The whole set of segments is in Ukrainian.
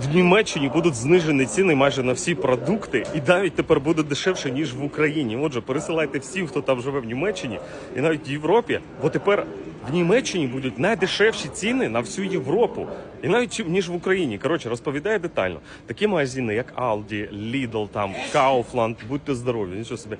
в Німеччині будуть знижені ціни майже на всі продукти, і навіть тепер буде дешевше ніж в Україні. Отже, пересилайте всім, хто там живе в Німеччині, і навіть в Європі, бо тепер в Німеччині будуть найдешевші ціни на всю Європу, і навіть ніж в Україні. Коротше, розповідає детально. Такі магазини, як Aldi, Lidl, там Kaufland, будьте здорові, нічого собі,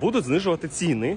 будуть знижувати ціни.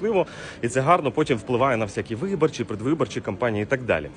щасливо, і це гарно потім впливає на всякі виборчі, предвиборчі кампанії і так далі.